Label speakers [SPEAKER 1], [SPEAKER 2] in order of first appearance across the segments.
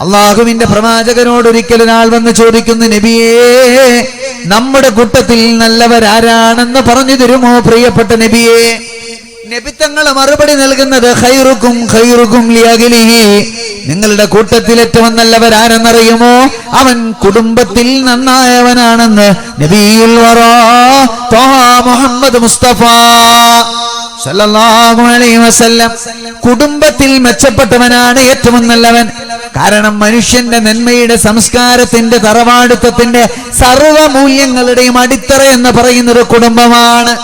[SPEAKER 1] അള്ളാഹുവിന്റെ പ്രവാചകനോട് ഒരിക്കൽ ഒരാൾ വന്ന് ചോദിക്കുന്നു നബിയേ നമ്മുടെ കൂട്ടത്തിൽ നല്ലവരാരാണെന്ന് പറഞ്ഞു തരുമോ പ്രിയപ്പെട്ട നബിയേ? നബിത്തങ്ങൾ മറുപടി നൽകുന്നത് ഖൈറുക്കും ഖൈറുക്കും ലിയകലിഹി നിങ്ങളുടെ കൂട്ടത്തിൽ ഏറ്റവും നല്ലവരാരെന്നറിയുമോ? അവൻ കുടുംബത്തിൽ നന്നായവനാണെന്ന് നബിയുൽ മുഹമ്മദ് മുസ്തഫ. വസല്ലം കുടുംബത്തിൽ മെച്ചപ്പെട്ടവനാണ് ഏറ്റവും നല്ലവൻ. കാരണം മനുഷ്യന്റെ നന്മയുടെ സംസ്കാരത്തിന്റെ തറവാടുത്തത്തിന്റെ സർവമൂല്യങ്ങളുടെയും അടിത്തറ എന്ന് പറയുന്നത് കുടുംബമാണ്.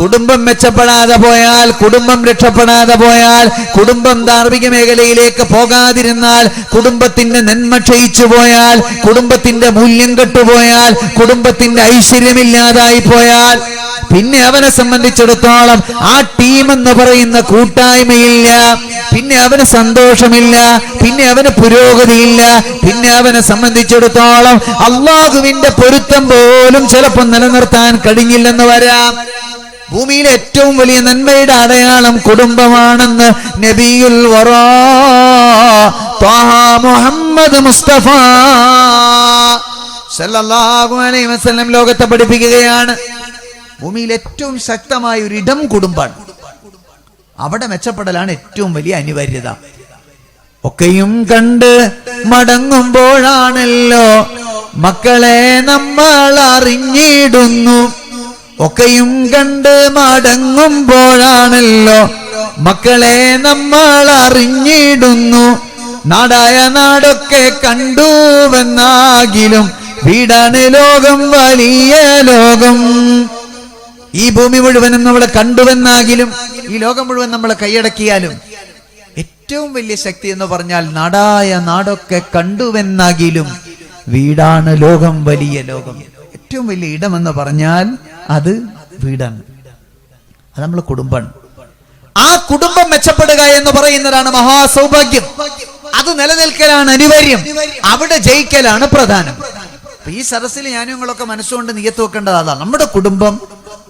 [SPEAKER 1] കുടുംബം മെച്ചപ്പെടാതെ പോയാൽ കുടുംബം രക്ഷപ്പെടാതെ പോയാൽ കുടുംബം ധാർമ്മിക മേഖലയിലേക്ക് പോകാതിരുന്നാൽ കുടുംബത്തിന്റെ നന്മ ക്ഷയിച്ചു പോയാൽ കുടുംബത്തിന്റെ മൂല്യം കെട്ടുപോയാൽ കുടുംബത്തിന്റെ ഐശ്വര്യമില്ലാതായി പോയാൽ പിന്നെ അവനെ സംബന്ധിച്ചിടത്തോളം ആ ടീം എന്ന് പറയുന്ന കൂട്ടായ്മയില്ല. പിന്നെ അവന് സന്തോഷമില്ല. പിന്നെ അവന് പുരോഗതിയില്ല. പിന്നെ അവനെ സംബന്ധിച്ചിടത്തോളം അള്ളാഹുവിന്റെ പൊരുത്തം പോലും ചിലപ്പോൾ നിലനിർത്താൻ കഴിഞ്ഞില്ലെന്ന് വരാം. ഭൂമിയിലെ ഏറ്റവും വലിയ നന്മയുടെ അടയാളം കുടുംബമാണെന്ന് നബിയുൽ മുഹമ്മദ് മുസ്തഫ സല്ലല്ലാഹു അലൈഹി വസല്ലം ലോകത്തെ പഠിപ്പിക്കുകയാണ്. ഭൂമിയിൽ ഏറ്റവും ശക്തമായ ഒരു ഇടം കുടുംബാണ്. അവിടെ മെച്ചപ്പെടലാണ് ഏറ്റവും വലിയ അനിവാര്യത. ഒക്കെയും കണ്ട് മടങ്ങുമ്പോഴാണല്ലോ മക്കളെ നമ്മൾ അറിഞ്ഞിടുന്നു. ഒക്കെയും കണ്ട് മടങ്ങുമ്പോഴാണല്ലോ മക്കളെ നമ്മൾ അറിഞ്ഞിടുന്നു. നാടായ നാടൊക്കെ കണ്ടുവെന്നാകിലും വീടാണ് ലോകം വലിയ ലോകം. ഈ ഭൂമി മുഴുവനും നമ്മളെ കണ്ടുവെന്നാകിലും ഈ ലോകം മുഴുവൻ നമ്മളെ കൈയടക്കിയാലും ഏറ്റവും വലിയ ശക്തി എന്ന് പറഞ്ഞാൽ നാടായ നാടൊക്കെ കണ്ടുവെന്നാകിലും വീടാണ് ലോകം വലിയ ലോകം. ഏറ്റവും വലിയ ഇടം എന്ന് പറഞ്ഞാൽ അത് വീടാണ്. അത് നമ്മളെ കുടുംബമാണ്. ആ കുടുംബം മെച്ചപ്പെടുക എന്ന് പറയുന്നതാണ് മഹാസൗഭാഗ്യം. അത് നിലനിൽക്കലാണ് അനിവാര്യം. അവിടെ ജയിക്കലാണ് പ്രധാനം. ഈ സദസ്സിൽ ഞാനും നിങ്ങളൊക്കെ മനസ്സുകൊണ്ട് നിയത്ത് വെക്കേണ്ടത് അതാണ്. നമ്മുടെ കുടുംബം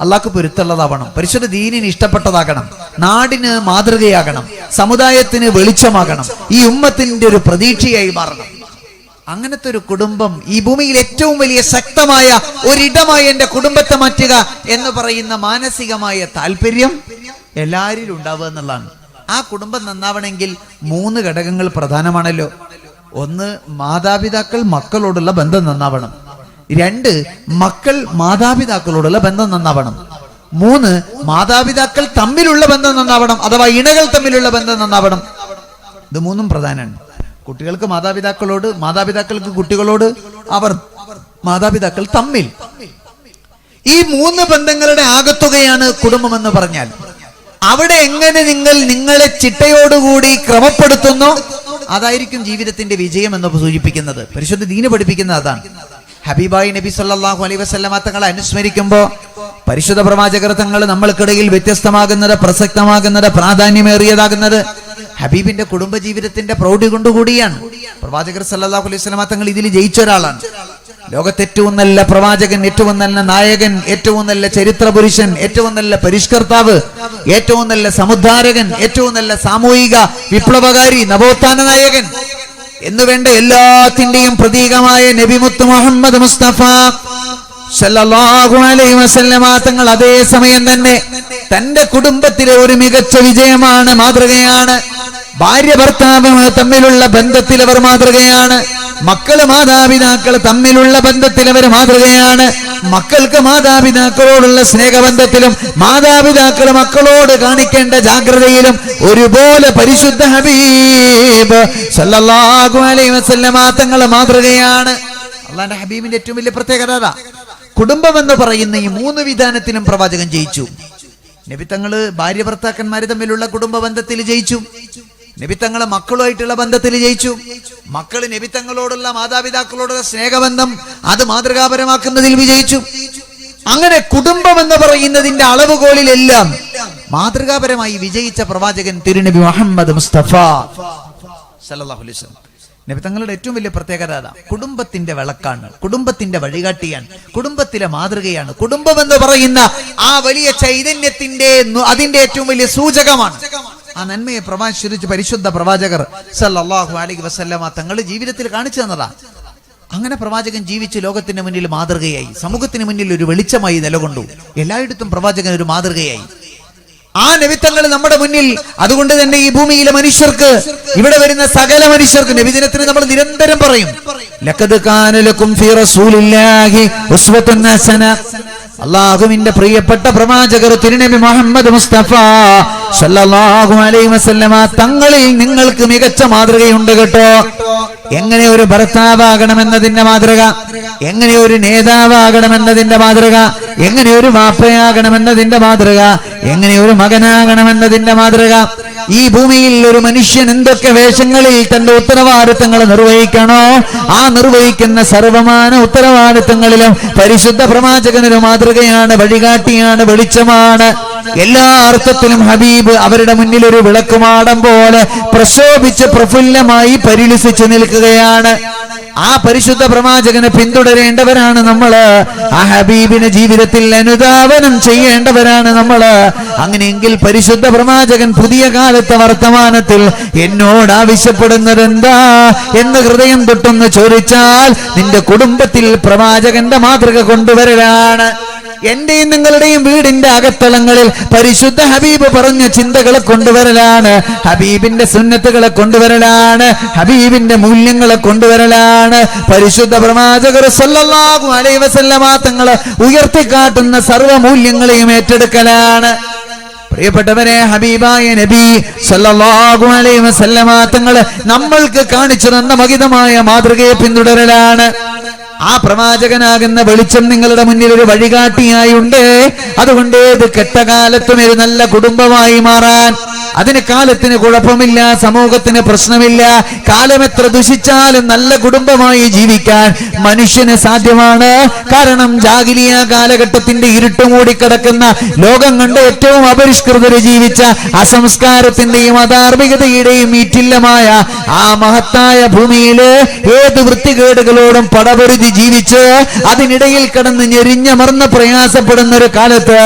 [SPEAKER 1] അള്ളാഹ്ക്ക് പൊരുത്തുള്ളതാവണം പരിശുദ്ധ ദീനിന് ഇഷ്ടപ്പെട്ടതാകണം. നാടിന് മാതൃകയാകണം. സമുദായത്തിന് വെളിച്ചമാകണം. ഈ ഉമ്മത്തിന്റെ ഒരു പ്രതീക്ഷയായി മാറണം. അങ്ങനത്തെ ഒരു കുടുംബം ഈ ഭൂമിയിൽ ഏറ്റവും വലിയ ശക്തമായ ഒരിടമായി എന്റെ കുടുംബത്തെ മാറ്റുക എന്ന് പറയുന്ന മാനസികമായ താല്പര്യം എല്ലാവരിലും ഉണ്ടാവുക എന്നുള്ളതാണ്. ആ കുടുംബം നന്നാവണമെങ്കിൽ മൂന്ന് ഘടകങ്ങൾ പ്രധാനമാണല്ലോ. ഒന്ന് മാതാപിതാക്കൾ മക്കളോടുള്ള ബന്ധം നന്നാവണം. രണ്ട് മക്കൾ മാതാപിതാക്കളോടുള്ള ബന്ധം നന്നാവണം. മൂന്ന് മാതാപിതാക്കൾ തമ്മിലുള്ള ബന്ധം നന്നാവണം അഥവാ ഇണകൾ തമ്മിലുള്ള ബന്ധം നന്നാവണം. ഇത് മൂന്നും പ്രധാനമാണ്. കുട്ടികൾക്ക് മാതാപിതാക്കളോട് മാതാപിതാക്കൾക്ക് കുട്ടികളോട് അവർ മാതാപിതാക്കൾ തമ്മിൽ. ഈ മൂന്ന് ബന്ധങ്ങളുടെ ആകത്തുകയാണ് കുടുംബം എന്ന് പറഞ്ഞാൽ. അവിടെ എങ്ങനെ നിങ്ങൾ നിങ്ങളെ ചിട്ടയോടുകൂടി ക്രമപ്പെടുത്തുന്നു അതായിരിക്കും ജീവിതത്തിന്റെ വിജയം എന്ന് സൂചിപ്പിക്കുന്നത്. പരിശുദ്ധ ദീന പഠിപ്പിക്കുന്നത് അതാണ്. ഹബീബായി നബി സല്ലാഹു അലൈ വസല്ലമ തങ്ങളെ അനുസ്മരിക്കുമ്പോൾ പരിശുദ്ധ പ്രവാചകർ തങ്ങൾ നമ്മൾക്കിടയിൽ വ്യത്യസ്തമാകുന്നത് പ്രസക്തമാകുന്നത് പ്രാധാന്യമേറിയതാകുന്നത് ഹബീബിന്റെ കുടുംബ ജീവിതത്തിന്റെ പ്രൗഢി കൊണ്ടുകൂടിയാണ്. പ്രവാചകർ സല്ലാഹു അലൈഹി വസല്ലമ തങ്ങൾ ഇതിൽ ജയിച്ച ഒരാളാണ്. ലോകത്തെ ഏറ്റവും നല്ല പ്രവാചകൻ ഏറ്റവും നല്ല നായകൻ ഏറ്റവും നല്ല ചരിത്ര പുരുഷൻ ഏറ്റവും നല്ല പരിഷ്കർത്താവ് ഏറ്റവും നല്ല സമുദ്ധാരകൻ ഏറ്റവും നല്ല സാമൂഹിക വിപ്ലവകാരി നവോത്ഥാന നായകൻ എന്ന് വേണ്ട എല്ലാത്തിന്റെയും പ്രതീകമായ നബിമുത്ത് മുഹമ്മദ് മുസ്തഫ തങ്ങൾ അതേ സമയം തന്നെ തന്റെ കുടുംബത്തിലെ ഒരു മികച്ച വിജയമാണ് മാതൃകയാണ്. ഭാര്യ ഭർത്താവ് തമ്മിലുള്ള ബന്ധത്തിൽ അവർ മാതൃകയാണ്. മക്കൾ മാതാപിതാക്കൾ തമ്മിലുള്ള ബന്ധത്തിൽ അവർ മാതൃകയാണ്. മക്കൾക്ക് മാതാപിതാക്കളോടുള്ള സ്നേഹബന്ധത്തിലും മാതാപിതാക്കൾ മക്കളോട് കാണിക്കേണ്ട ജാഗ്രതയിലും ഒരുപോലെ പരിശുദ്ധ ഹബീബ് സല്ലല്ലാഹു അലൈഹി വസല്ലമ തങ്ങൾ മാതൃകയാണ്. അള്ളാന്റെ ഹബീബിന്റെ ഏറ്റവും വലിയ പ്രത്യേകത അതാ. കുടുംബം എന്ന് പറയുന്ന ഈ മൂന്ന് വിധാനത്തിലും പ്രവാചകൻ ജയിച്ചു. നബി തങ്ങൾ ഭാര്യ ഭർത്താക്കന്മാര് തമ്മിലുള്ള കുടുംബ ബന്ധത്തിൽ ജയിച്ചു. നബി തങ്ങളെ മക്കളുമായിട്ടുള്ള ബന്ധത്തിൽ ജയിച്ചു. മക്കൾ നബി തങ്ങളോടുള്ള മാതാപിതാക്കളോടുള്ള സ്നേഹബന്ധം അത് മാതൃകാപരമാക്കുന്നതിൽ വിജയിച്ചു. അങ്ങനെ കുടുംബം എന്ന് പറയുന്നതിന്റെ അളവുകോലിലെല്ലാം മാതൃകാപരമായി വിജയിച്ച പ്രവാചകൻ തിരുനബി മുഹമ്മദ് മുസ്തഫ സല്ലല്ലാഹു അലൈഹി വസല്ലം. നബി തങ്ങളുടെ ഏറ്റവും വലിയ പ്രത്യേകത അതാ കുടുംബത്തിന്റെ വിളക്കാണ് കുടുംബത്തിന്റെ വഴികാട്ടിയാണ് കുടുംബത്തിലെ മാതൃകയാണ്. കുടുംബം എന്ന് പറയുന്ന ആ വലിയ ചൈതന്യത്തിന്റെ അതിന്റെ ഏറ്റവും വലിയ സൂചകമാണ്. ആ നന്മയെ പ്രവാചിച്ച് പരിശുദ്ധ പ്രവാചകർ സല്ലാഹു അലൈഹി വസല്ലമ തങ്ങൾ ജീവിതത്തിൽ കാണിച്ചു തന്നതാ. അങ്ങനെ പ്രവാചകൻ ജീവിച്ച് ലോകത്തിന്റെ മുന്നിൽ മാതൃകയായി. സമൂഹത്തിന് മുന്നിൽ ഒരു വെളിച്ചമായി നിലകൊണ്ടു. എല്ലായിടത്തും പ്രവാചകൻ ഒരു മാതൃകയായി. ആ നിമിത്തങ്ങൾ നമ്മുടെ മുന്നിൽ അതുകൊണ്ട് തന്നെ ഈ ഭൂമിയിലെ മനുഷ്യർക്ക് ഇവിടെ വരുന്ന സകല മനുഷ്യർക്ക് നബിദിനത്തിന് നമ്മൾ നിരന്തരം പറയും. റസൂലില്ലാഹി അള്ളാഹുവിന്റെ പ്രിയപ്പെട്ട പ്രവാചകർ തിരുനബി മുഹമ്മദ് മുസ്തഫ സല്ലല്ലാഹു അലൈഹി വസല്ലമ തങ്ങളിൽ നിങ്ങൾക്ക് മികച്ച മാതൃകയുണ്ട് കേട്ടോ. എങ്ങനെ ഒരു ഭർത്താവാകണമെന്നതിന്റെ മാതൃക? എങ്ങനെ ഒരു നേതാവാകണമെന്നതിന്റെ മാതൃക? എങ്ങനെ ഒരു മാപ്പയാകണമെന്നതിന്റെ മാതൃക? എങ്ങനെ ഒരു മകനാകണമെന്നതിന്റെ മാതൃക? ഈ ഭൂമിയിൽ ഒരു മനുഷ്യൻ എന്തൊക്കെ വേഷങ്ങളിൽ തന്റെ ഉത്തരവാദിത്തങ്ങൾ നിർവഹിക്കണോ ആ നിർവഹിക്കുന്ന സർവമാന ഉത്തരവാദിത്തങ്ങളിലും പരിശുദ്ധ പ്രവാചകനൊരു മാതൃകയാണ് വഴികാട്ടിയാണ് വെളിച്ചമാണ്. എല്ലാ അർത്ഥത്തിലും ഹബീബ് അവരുടെ മുന്നിൽ ഒരു വിളക്കുമാടം പോലെ പ്രശോഭിച്ച് പ്രഫുല്ലമായി പരിലസിച്ചു നിൽക്കുകയാണ്. ആ പരിശുദ്ധ പ്രവാചകനെ പിന്തുടരേണ്ടവരാണ് നമ്മൾ ആ ഹബീബിനെ ജീവിതത്തിൽ അനുധാവനം ചെയ്യേണ്ടവരാണ് നമ്മൾ അങ്ങനെയെങ്കിൽ പരിശുദ്ധ പ്രവാചകൻ പുതിയ കാലത്തെ വർത്തമാനത്തിൽ എന്നോട് ആവശ്യപ്പെടുന്നത് എന്താ എന്ന് ഹൃദയം തൊട്ടൊന്ന് ചോദിച്ചാൽ നിന്റെ കുടുംബത്തിൽ പ്രവാചകന്റെ മാതൃക കൊണ്ടുവരലാണ്. എന്റെയും നിങ്ങളുടെയും വീടിന്റെ അകത്തളങ്ങളിൽ പരിശുദ്ധ ഹബീബ് പറഞ്ഞ ചിന്തകളെ കൊണ്ടുവരലാണ്. ഹബീബിന്റെ സുന്നത്തുകളെ കൊണ്ടുവരലാണ്. ഹബീബിന്റെ മൂല്യങ്ങളെ കൊണ്ടുവരലാണ്. പരിശുദ്ധ പ്രവാചകർ സല്ലല്ലാഹു അലൈഹി വസല്ലമ തങ്ങളെ ഉയർത്തിക്കാട്ടുന്ന സർവ മൂല്യങ്ങളെയും ഏറ്റെടുക്കലാണ്. പ്രിയപ്പെട്ടവരെ ഹബീബായ നബി സല്ലല്ലാഹു അലൈഹി വസല്ലമ തങ്ങളെ നമ്മൾക്ക് കാണിച്ചു തന്ന മഹിതമായ മാതൃകയെ പിന്തുടരലാണ്. ആ പ്രവാചകനാകുന്ന വെളിച്ചം നിങ്ങളുടെ മുന്നിൽ ഒരു വഴികാട്ടിയായുണ്ട്. അതുകൊണ്ട് ഇത് കെട്ടകാലത്തും ഒരു നല്ല കുടുംബമായി മാറാൻ അതിന് കാലത്തിന് കുഴപ്പമില്ല സമൂഹത്തിന് പ്രശ്നമില്ല. കാലം എത്ര ദുഷിച്ചാലും നല്ല കുടുംബമായി ജീവിക്കാൻ മനുഷ്യന് സാധ്യമാണ്. കാരണം ജാഗിലിയ കാലഘട്ടത്തിന്റെ ഇരുട്ട് മൂടിക്കിടക്കുന്ന ലോകം കണ്ട് ഏറ്റവും അപരിഷ്കൃതര് ജീവിച്ച അസംസ്കാരത്തിന്റെയും അധാർമികതയുടെയും ഈറ്റില്ലമായ ആ മഹത്തായ ഭൂമിയിൽ ഏത് വൃത്തികേടുകളോടും പടപൊരുതി ജീവിച്ച് അതിനിടയിൽ കിടന്ന് ഞെരിഞ്ഞമർന്ന് പ്രയാസപ്പെടുന്ന ഒരു കാലത്ത്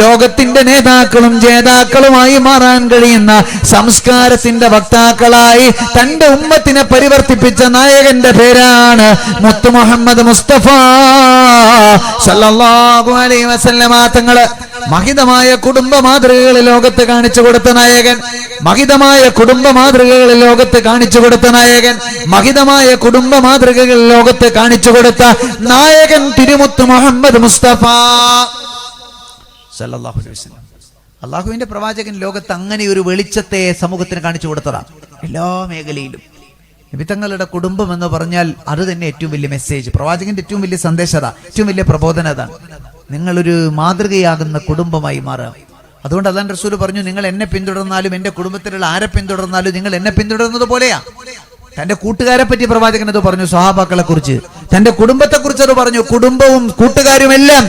[SPEAKER 1] ലോകത്തിന്റെ നേതാക്കളും ജേതാക്കളുമായി മാറാൻ കഴിയുന്ന സംസ്കാരത്തിന്റെ വക്താക്കളായി തന്റെ ഉമ്മത്തിനെ പരിവർത്തിപ്പിച്ച നായകന്റെ പേരാണ് മുത്തു മുഹമ്മദ് മുസ്തഫ. സല്ലല്ലാഹു അലൈഹി വസല്ലമ മഹിതമായ കുടുംബ മാതൃകകൾ ലോകത്ത് കാണിച്ചു കൊടുത്ത നായകൻ. മഹിതമായ കുടുംബ മാതൃകകൾ ലോകത്ത് കാണിച്ചു കൊടുത്ത നായകൻ. മഹിതമായ കുടുംബ മാതൃകകൾ ലോകത്ത് കാണിച്ചു കൊടുത്ത നായകൻ തിരുമുത്ത് മുഹമ്മദ് മുസ്തഫ. സല്ലല്ലാഹു അലൈഹി വസല്ലം. അള്ളാഹുവിന്റെ പ്രവാചകൻ ലോകത്ത് അങ്ങനെ ഒരു വെളിച്ചത്തെ സമൂഹത്തിന് കാണിച്ചു കൊടുത്തതാണ് എല്ലാ മേഖലയിലും. നിമിത്തങ്ങളുടെ കുടുംബം എന്ന് പറഞ്ഞാൽ അത് തന്നെ ഏറ്റവും വലിയ മെസ്സേജ് പ്രവാചകന്റെ ഏറ്റവും വലിയ സന്ദേശത ഏറ്റവും വലിയ പ്രബോധന അതാണ് നിങ്ങളൊരു മാതൃകയാകുന്ന കുടുംബമായി മാറുക അതുകൊണ്ട് അതാണ് റസൂൽ പറഞ്ഞു നിങ്ങൾ എന്നെ പിന്തുടർന്നാലും എന്റെ കുടുംബത്തിലുള്ള ആരെ പിന്തുടർന്നാലും നിങ്ങൾ എന്നെ പിന്തുടർന്നത് പോലെയാ. തന്റെ കൂട്ടുകാരെ പറ്റി പ്രവാചകൻ അത് പറഞ്ഞു സ്വഹാബാക്കളെ കുറിച്ച് തന്റെ കുടുംബത്തെ കുറിച്ച് അത് പറഞ്ഞു കുടുംബവും കൂട്ടുകാരും എല്ലാം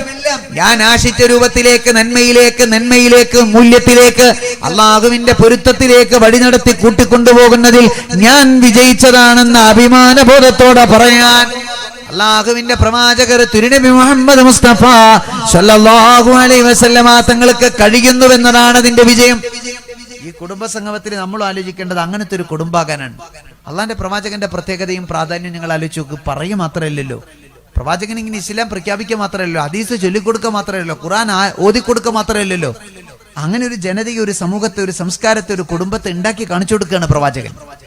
[SPEAKER 1] ഞാൻ ആശിച്ച രൂപത്തിലേക്ക് നന്മയിലേക്ക് നന്മയിലേക്ക് മൂല്യത്തിലേക്ക് അള്ളാഹുവിന്റെ പൊരുത്തത്തിലേക്ക് വഴി നടത്തി കൂട്ടിക്കൊണ്ടുപോകുന്നതിൽ ഞാൻ വിജയിച്ചതാണെന്ന അഭിമാനബോധത്തോടെ പറയാൻ അള്ളാഹുവിന്റെ പ്രവാചകർ തിരുനബി മുഹമ്മദ് മുസ്തഫ സല്ലല്ലാഹു അലൈഹി വസല്ലമ തങ്ങൾക്ക് കഴിയുന്നുവെന്നതാണ് അതിന്റെ വിജയം. ഈ കുടുംബ സംഗമത്തിൽ നമ്മൾ ആലോചിക്കേണ്ടത് അങ്ങനത്തെ ഒരു കുടുംബാകാനാണ്. അള്ളാന്റെ പ്രവാചകന്റെ പ്രത്യേകതയും പ്രാധാന്യം നിങ്ങൾ ആലോചിച്ച് നോക്ക്. പറയുക മാത്രമല്ലല്ലോ. പ്രവാചകൻ ഇങ്ങനെ ഇസ്ലാം പ്രഖ്യാപിക്കുക മാത്രമല്ലല്ലോ. അതീസ് ചൊല്ലിക്കൊടുക്കുക മാത്രമല്ലല്ലോ. ഖുറാൻ ഓതിക്കൊടുക്കുക മാത്രമല്ലല്ലോ. അങ്ങനെ ഒരു ജനതയെ ഒരു സമൂഹത്തെ ഒരു സംസ്കാരത്തെ ഒരു കുടുംബത്തെ ഉണ്ടാക്കി കാണിച്ചു കൊടുക്കുകയാണ് പ്രവാചകൻ.